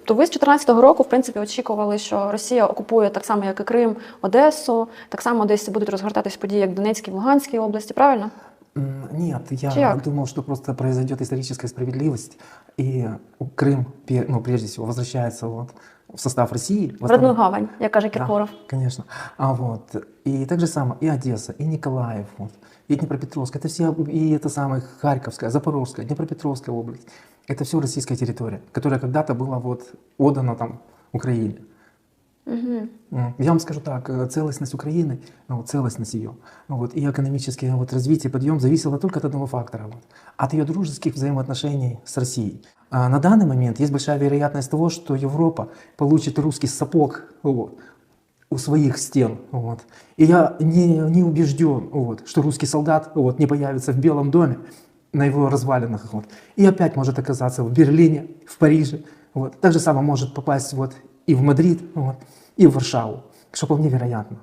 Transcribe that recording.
Тобто ви з 2014 року, в принципі, очікували, що Росія окупує так само, як і Крим, Одесу, так само десь будуть розгортатись події, як в Донецькій, в Луганській області, правильно? Ні, Нет, я Чьяк? думал, что просто произойдет историческая справедливость, и Крым, ну, прежде всего, возвращается вот в состав России. В родну гавань, як каже Кіркоров. Да, конечно. А вот, и так же самое, и Одесса, и Николаев, вот, и Днепропетровск, это все, и это самое Харьковская, Запорожская, Днепропетровская область. Это все российская территория, которая когда-то была вот отдана там Украине. Угу. Я вам скажу так, э, целостность Украины, ну, целостность ее, ну, вот, и экономическое вот, развитие, подъем зависело только от одного фактора, вот, от ее дружеских взаимоотношений с Россией. А на данный момент есть большая вероятность того, что Европа получит русский сапог вот, у своих стен. Вот. И я не, не убежден, вот, что русский солдат вот, не появится в Белом доме на его развалинах. Вот, и опять может оказаться в Берлине, в Париже. Вот. Так же самое может попасть вот, и в Мадрид, вот, и в Варшаву, что вполне вероятно.